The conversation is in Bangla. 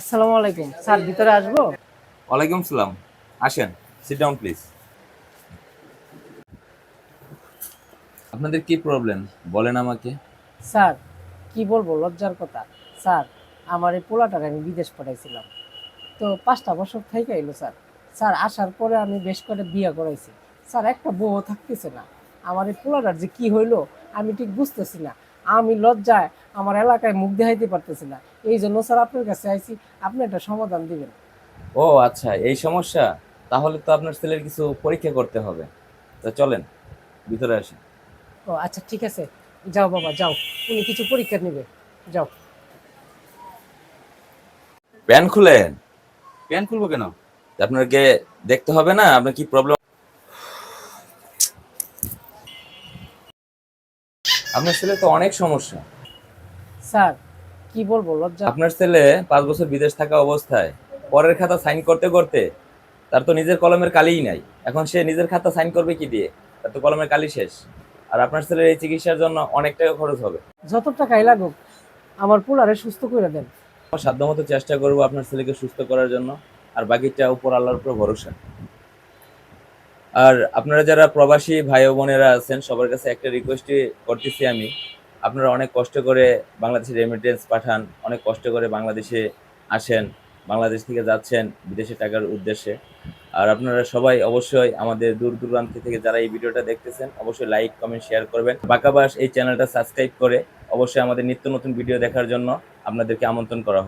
আসসালামু আলাইকুম। স্যার ভিতরে আসব? ওয়ালাইকুম সালাম। আসেন সিট ডাউন প্লিজ আপনাদের কি প্রবলেম বলেন আমাকে। স্যার কি বলব লজ্জার কথা। স্যার আমার এই পোলাটাকে আমি বিদেশ পাঠাইছিলাম। তো পাঁচটা বছর থেকে এলো স্যার। স্যার আসার পরে আমি বেশ করে বিয়ে করাইছি। স্যার একটা বউ থাকতেছে না। আমার এই পোলাটার যে কি হইল আমি ঠিক বুঝতেছি না। আমি লজ্জায় আমার এলাকায় মুখ দেখাইতে পারতেছি না। এই জন্য স্যার আপনার কাছে আইছি আপনি একটা সমাধান দিবেন। ও আচ্ছা এই সমস্যা? তাহলে তো আপনার ছেলের কিছু পরীক্ষা করতে হবে। তা চলেন ভিতরে আসেন ও আচ্ছা ঠিক আছে। যাও বাবা যাও। উনি কিছু পরীক্ষা নেবে। যাও। প্যান খুলেন? প্যান খুলবো কেন? আপনাকে দেখতে হবে না আপনার কি প্রবলেম আপনার ছেলে তো অনেক সমস্যা। স্যার কি বলব লজ্জা। আপনার ছেলে পাঁচ বছর বিদেশ থাকা অবস্থায় পরের খাতা সাইন করতে করতে তার তো নিজের কলমের কালিই নাই। এখন সে নিজের খাতা সাইন করবে কি দিয়ে? তার তো কলমের কালি শেষ। আর আপনার ছেলের এই চিকিৎসার জন্য অনেক টাকা খরচ হবে। যত টাকাই লাগুক আমার পোলারে সুস্থ করে দেন। সাধ্যমতো চেষ্টা করব আপনার ছেলেকে সুস্থ করার জন্য আর বাকিটা উপর আল্লাহর উপর ভরসা। আর আপনারা যারা প্রবাসী ভাই ও বোনেরা আছেন সবার কাছে একটা রিকোয়েস্টই করতেছি আমি আপনারা অনেক কষ্ট করে বাংলাদেশে রেমিটেন্স পাঠান, অনেক কষ্ট করে বাংলাদেশে আসেন, বাংলাদেশ থেকে যাচ্ছেন বিদেশে টাকার উদ্দেশ্যে। আর আপনারা সবাই অবশ্যই আমাদের দূর দূরান্ত থেকে যারা এই ভিডিওটা দেখতেছেন, অবশ্যই লাইক কমেন্ট শেয়ার করবেন। বাকাবাস এই চ্যানেলটা সাবস্ক্রাইব করে অবশ্যই আমাদের নিত্য নতুন ভিডিও দেখার জন্য আপনাদেরকে আমন্ত্রণ করা হবে